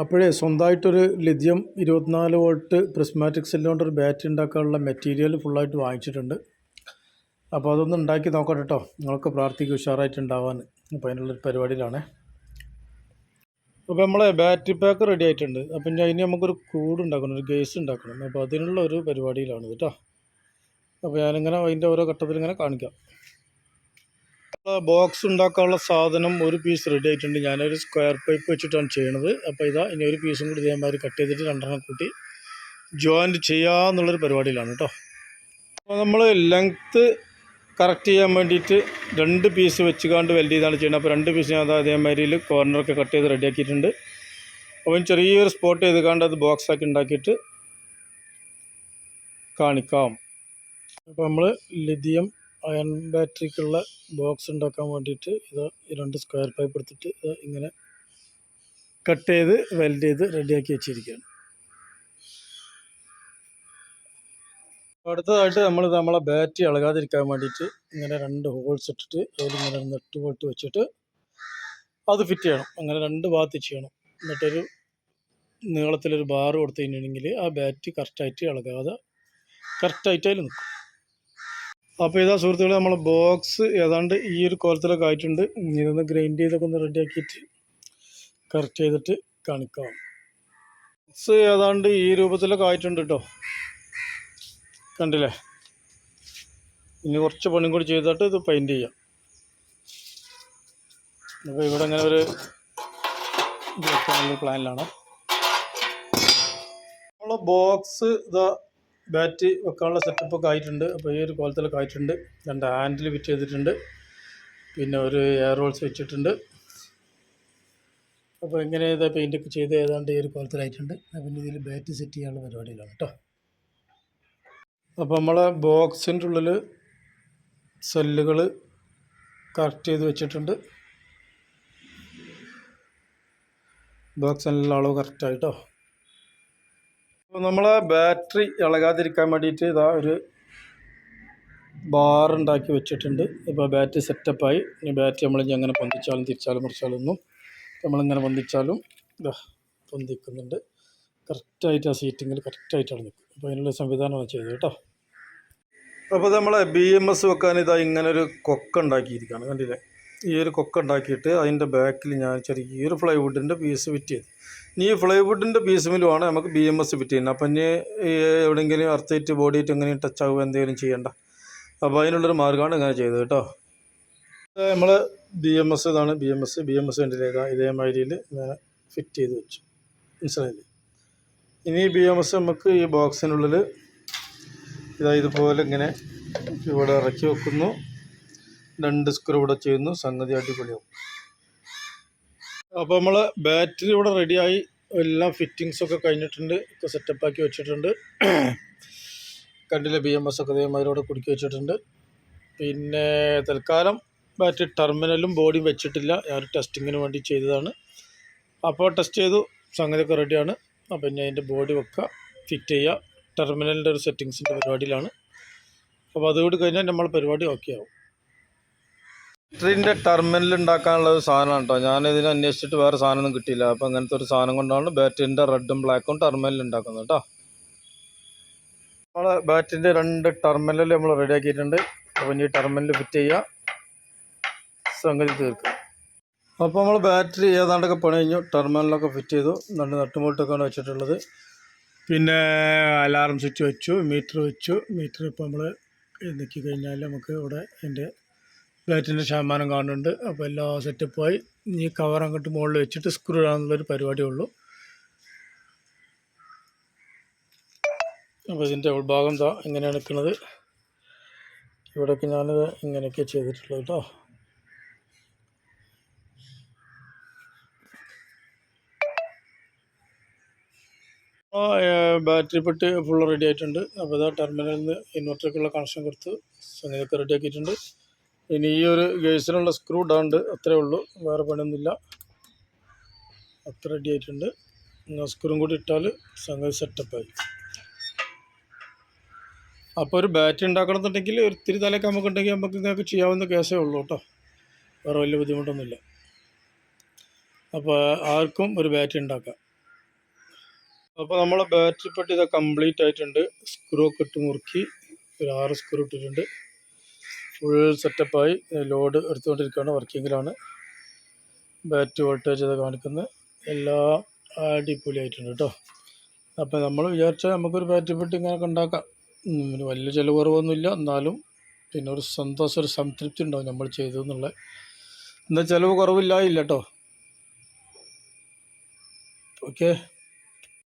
അപ്പോഴേ സ്വന്തമായിട്ടൊരു ലിഥിയം ഇരുപത്തിനാല് വോൾട്ട് പ്രിസ്മാറ്റിക് സെല്ല് കൊണ്ടൊരു ബാറ്ററി ഉണ്ടാക്കാനുള്ള മെറ്റീരിയൽ ഫുള്ളായിട്ട് വാങ്ങിച്ചിട്ടുണ്ട്. അപ്പോൾ അതൊന്ന് ഉണ്ടാക്കി നോക്കട്ടെ കേട്ടോ നിങ്ങൾക്ക് പ്രാർത്ഥിക്കുക ഉഷാറായിട്ട് ഉണ്ടാവാൻ അപ്പോൾ അതിനുള്ളൊരു പരിപാടിയിലാണേ. അപ്പോൾ നമ്മളെ ബാറ്ററി പാക്ക് റെഡി ആയിട്ടുണ്ട്. അപ്പം ഇനി അതിന് നമുക്കൊരു കൂട് ഉണ്ടാക്കണം ഒരു ഗേസ് ഉണ്ടാക്കണം. അപ്പോൾ അതിനുള്ള ഒരു പരിപാടിയിലാണ് കേട്ടോ അപ്പോൾ ഞാനിങ്ങനെ അതിന്റെ ഓരോ ഘട്ടത്തിൽ ഇങ്ങനെ കാണിക്കാം. ബോക്സ് ഉണ്ടാക്കാനുള്ള സാധനം ഒരു പീസ് റെഡി ആയിട്ടുണ്ട്. ഞാനൊരു സ്ക്വയർ പൈപ്പ് വെച്ചിട്ടാണ് ചെയ്യണത്. അപ്പോൾ ഇതാ ഇനി ഒരു പീസും കൂടി ഇതേമാതിരി കട്ട് ചെയ്തിട്ട് രണ്ടെണ്ണം കൂട്ടി ജോയിന്റ് ചെയ്യാമെന്നുള്ളൊരു പരിപാടിയിലാണ് കേട്ടോ അപ്പോൾ നമ്മൾ ലെങ്ത്ത് കറക്റ്റ് ചെയ്യാൻ വേണ്ടിയിട്ട് രണ്ട് പീസ് വെച്ച് വെൽഡ് ചെയ്താണ് ചെയ്യുന്നത് അപ്പോൾ രണ്ട് പീസ് ഞാൻ അതാ അതേമാതിരിയിൽ കോർണറൊക്കെ കട്ട് ചെയ്ത് റെഡിയാക്കിയിട്ടുണ്ട് അപ്പം ചെറിയൊരു സ്പോട്ട് ചെയ്ത് കാണ്ട് അത് ബോക്സ് ആക്കി ഉണ്ടാക്കിയിട്ട് കാണിക്കാം. അപ്പോൾ നമ്മൾ ലിഥിയം അയൺ ബാറ്ററിക്കുള്ള ബോക്സ് ഉണ്ടാക്കാൻ വേണ്ടിയിട്ട് ഇത് രണ്ട് സ്ക്വയർ പൈപ്പ് എടുത്തിട്ട് ഇത് ഇങ്ങനെ കട്ട് ചെയ്ത് വെൽഡ് ചെയ്ത് റെഡിയാക്കി വെച്ചിരിക്കുകയാണ്. അടുത്തതായിട്ട് നമ്മൾ നമ്മളെ ബാറ്ററി ഇളകാതിരിക്കാൻ വേണ്ടിയിട്ട് ഇങ്ങനെ രണ്ട് ഹോൾസ് ഇട്ടിട്ട് അതിലിങ്ങനെ നെട്ട് പോയിട്ട് വെച്ചിട്ട് അത് ഫിറ്റ് ചെയ്യണം. അങ്ങനെ രണ്ട് ഭാഗത്ത് ചെയ്യണം. എന്നിട്ടൊരു നീളത്തിലൊരു ബാർ കൊടുത്തു കഴിഞ്ഞിട്ടുണ്ടെങ്കിൽ ആ ബാറ്ററി കറക്റ്റായിട്ട് ഇളകാതെ കറക്റ്റായിട്ട് അതിൽ നിൽക്കും. അപ്പോൾ ഇതാ സുഹൃത്തുക്കളെ നമ്മൾ ബോക്സ് ഏതാണ്ട് ഈ ഒരു കോലത്തിലൊക്കെ ആയിട്ടുണ്ട്. ഇതൊന്ന് ഗ്രൈൻഡ് ചെയ്തൊക്കെ ഒന്ന് റെഡിയാക്കിയിട്ട് കറക്റ്റ് ചെയ്തിട്ട് കാണിക്കാം. ബോക്സ് ഏതാണ്ട് ഈ രൂപത്തിലൊക്കെ ആയിട്ടുണ്ട് കേട്ടോ കണ്ടില്ലേ? ഇനി കുറച്ച് പണിയും കൂടി ചെയ്തിട്ട് ഇത് പെയിന്റ് ചെയ്യാം. അപ്പോൾ ഇവിടെ അങ്ങനെ ഒരു പ്ലാനിലാണ് നമ്മളെ ബോക്സ് ഇതാ ബാറ്റ് വെക്കാനുള്ള സെറ്റപ്പൊക്കെ ആയിട്ടുണ്ട്. അപ്പോൾ ഈ ഒരു കോലത്തിലൊക്കെ ആയിട്ടുണ്ട്. രണ്ട് ഹാൻഡിൽ ഫിറ്റ് ചെയ്തിട്ടുണ്ട്. പിന്നെ ഒരു എയർ ഹോൾസ് വെച്ചിട്ടുണ്ട്. അപ്പോൾ ഇങ്ങനെ ഇതാ പെയിന്റൊക്കെ ചെയ്ത് ഏതാണ്ട് ഈ ഒരു കോലത്തിലായിട്ടുണ്ട്. പിന്നെ ഇതിൽ ബാറ്റ് സെറ്റ് ചെയ്യാനുള്ള പരിപാടിയിലാണ് കേട്ടോ. അപ്പോൾ നമ്മളെ ബോക്സിന്റെ ഉള്ളിൽ സെല്ലുകൾ കറക്റ്റ് ചെയ്ത് വെച്ചിട്ടുണ്ട്. ബോക്സ് എല്ലാം അളവ് കറക്റ്റായിട്ടോ അപ്പോൾ നമ്മൾ ബാറ്ററി ഇളകാതിരിക്കാൻ വേണ്ടിയിട്ട് ഇതാ ഒരു ബാർ ഉണ്ടാക്കി വെച്ചിട്ടുണ്ട്. ഇപ്പോൾ ബാറ്ററി സെറ്റപ്പായി ഇനി ബാറ്ററി നമ്മൾ ഇനി അങ്ങനെ പൊന്തിച്ചാലും തിരിച്ചാലും മറിച്ചാലും ഒന്നും നമ്മളിങ്ങനെ പൊന്തിച്ചാലും ഇതാ പൊന്തിക്കുന്നുണ്ട്. കറക്റ്റായിട്ട് ആ സീറ്റിങ്ങിൽ കറക്റ്റായിട്ടാണ് നിൽക്കും അപ്പോൾ അതിനുള്ള സംവിധാനമാണ് ചെയ്തത് കേട്ടോ. അപ്പോൾ നമ്മളെ ബി എം എസ് വെക്കാൻ ഇതാ ഇങ്ങനൊരു കൊക്ക ഉണ്ടാക്കിയിരിക്കുകയാണ്. കണ്ടില്ലേ? ഈ ഒരു കൊക്ക ഉണ്ടാക്കിയിട്ട് അതിന്റെ ബാക്കിൽ ഞാൻ ചെറിയൊരു ഫ്ലൈവുഡിന്റെ പീസ് ഫിറ്റ് ചെയ്തു. ഇനി ഈ എസ് എമ്മിലുമാണ് നമുക്ക് ബി എം എസ് ഫിറ്റ് ചെയ്യുന്നത് അപ്പം ഇനി എവിടെയെങ്കിലും അർത്തേറ്റ് ബോഡിയിട്ട് എങ്ങനെയും ടച്ച് ആവുക എന്തെങ്കിലും ചെയ്യണ്ട. അപ്പോൾ അതിനുള്ളൊരു മാർഗമാണ് ഇങ്ങനെ ചെയ്തത് കേട്ടോ. നമ്മൾ ബി എം എസ് ഇതാണ്. B M S B M S ഇതാ ഇതേമാതിരിയിൽ ഇങ്ങനെ ഫിറ്റ് ചെയ്ത് വെച്ചു. മനസ്സിലായില്ലേ? ഇനി ബി എം എസ് നമുക്ക് ഈ ബോക്സിനുള്ളിൽ ഇതാ ഇതുപോലെ ഇങ്ങനെ ഇവിടെ ഇറക്കി വെക്കുന്നു. രണ്ട് സ്ക്രൂ ഇവിടെ ചെയ്യുന്നു. സംഗതി അടിപൊളിയാവും. അപ്പോൾ നമ്മൾ ബാറ്ററി ഇവിടെ റെഡിയായി എല്ലാ ഫിറ്റിങ്സൊക്കെ കഴിഞ്ഞിട്ടുണ്ട്. ഒക്കെ സെറ്റപ്പാക്കി വെച്ചിട്ടുണ്ട്. കണ്ടില്ല ബി എം എസ് ഒക്കെ അതേമാതിരി ഇവിടെ കുടുക്കി വെച്ചിട്ടുണ്ട്. പിന്നെ തൽക്കാലം ബാറ്ററി ടെർമിനലും ബോഡിയും വെച്ചിട്ടില്ല. ഞാൻ ടെസ്റ്റിങ്ങിന് വേണ്ടി ചെയ്തതാണ്. അപ്പോൾ ടെസ്റ്റ് ചെയ്തു. സംഗതിയൊക്കെ റെഡിയാണ് അപ്പം ഇനി അതിന്റെ ബോഡി വെക്കുക ഫിറ്റ് ചെയ്യുക ടെർമിനലിന്റെ ഒരു സെറ്റിങ്സിന്റെ പരിപാടിയിലാണ്. അപ്പോൾ അതുകൂടി കഴിഞ്ഞാൽ നമ്മൾ പരിപാടി ഓക്കെ ആവും. ബാറ്ററിന്റെ ടെർമിനൽ ഉണ്ടാക്കാനുള്ള ഒരു സാധനമാണ് കേട്ടോ ഞാനിതിന് അന്വേഷിച്ചിട്ട് വേറെ സാധനമൊന്നും കിട്ടിയില്ല. അപ്പോൾ അങ്ങനത്തെ ഒരു സാധനം കൊണ്ടാണ് ബാറ്ററിന്റെ റെഡും ബ്ലാക്കും ടെർമിനൽ ഉണ്ടാക്കുന്നത് കേട്ടോ നമ്മൾ ബാറ്ററിന്റെ രണ്ട് ടെർമിനൽ നമ്മൾ റെഡിയാക്കിയിട്ടുണ്ട് അപ്പോൾ ഇനി ടെർമിനൽ ഫിറ്റ് ചെയ്യുക സംഗതി തീർക്കുക അപ്പോൾ നമ്മൾ ബാറ്ററി ഏതാണ്ടൊക്കെ പണി കഴിഞ്ഞു. ടെർമിനലൊക്കെ ഫിറ്റ് ചെയ്തു. രണ്ട് നട്ടുമുട്ടൊക്കെയാണ് വെച്ചിട്ടുള്ളത്. പിന്നെ അലാറം സ്വിച്ച് വെച്ചു മീറ്റർ വെച്ചു. മീറ്റർ ഇപ്പോൾ നമ്മൾ നിൽക്കി കഴിഞ്ഞാൽ നമുക്ക് ഇവിടെ എന്റെ ബാറ്ററിന്റെ ശതമാനം കാണുന്നുണ്ട്. അപ്പോൾ എല്ലാ സെറ്റപ്പായി. ഈ കവർ അങ്ങോട്ട് മുകളിൽ വെച്ചിട്ട് സ്ക്രൂ ഇടാന്നുള്ളൊരു പരിപാടിയേ ഉള്ളൂ. അപ്പോൾ ഇതിന്റെ ഉൾഭാഗം ദാ ഇങ്ങനെയാണ് നിൽക്കുന്നത് ഇവിടെയൊക്കെ ഞാനിത് ഇങ്ങനെയൊക്കെ ചെയ്തിട്ടുള്ളത് കേട്ടോ. ബാറ്ററി പെട്ട് ഫുൾ റെഡി ആയിട്ടുണ്ട്. അപ്പോൾ ഇതാ ടെർമിനലിൽ നിന്ന് ഇൻവെർട്ടറൊക്കെയുള്ള കണക്ഷൻ കൊടുത്ത് സംഗീതമൊക്കെ റെഡി ആക്കിയിട്ടുണ്ട്. ഇനി ഈ ഒരു ഗേഴ്സിനുള്ള സ്ക്രൂ ഇടാണ്ട് അത്രേ ഉള്ളൂ. വേറെ പണിയൊന്നുമില്ല. അത്ര റെഡി ആയിട്ടുണ്ട്. സ്ക്രൂം കൂടി ഇട്ടാൽ സംഗതി സെറ്റപ്പായി അപ്പോൾ ഒരു ബാറ്ററി ഉണ്ടാക്കണമെന്നുണ്ടെങ്കിൽ ഒരു ഇത്തിരി തലയൊക്കെ നമുക്കുണ്ടെങ്കിൽ നമുക്ക് ഇതൊക്കെ ചെയ്യാവുന്ന കേസേ ഉള്ളൂ കേട്ടോ വേറെ വലിയ ബുദ്ധിമുട്ടൊന്നുമില്ല. അപ്പോൾ ആർക്കും ഒരു ബാറ്ററി ഉണ്ടാക്കാം അപ്പോൾ നമ്മളെ ബാറ്ററി പെട്ടി ഇത് കംപ്ലീറ്റ് ആയിട്ടുണ്ട്. സ്ക്രൂ ഒക്കെ ഇട്ട് മുറുക്കി. ഒരു ആറ് സ്ക്രൂ ഇട്ടിട്ടുണ്ട്. ഫുൾ സെറ്റപ്പായി ലോഡ് എടുത്തുകൊണ്ടിരിക്കുകയാണ് വർക്കിങ്ങിലാണ്. ബാറ്ററി വോൾട്ടേജ് ഇത് കാണിക്കുന്നത് എല്ലാം അടിപൊളിയായിട്ടുണ്ട് കേട്ടോ അപ്പോൾ നമ്മൾ വിചാരിച്ചാൽ നമുക്കൊരു ബാറ്ററി പെട്ടി ഇങ്ങനെയൊക്കെ ഉണ്ടാക്കാം വലിയ ചിലവ് കുറവൊന്നുമില്ല. എന്നാലും പിന്നെ ഒരു സന്തോഷം ഒരു സംതൃപ്തി ഉണ്ടാവും നമ്മൾ ചെയ്തു എന്നുള്ള എന്നാൽ ചിലവ് കുറവില്ലായില്ല കേട്ടോ ഓക്കെ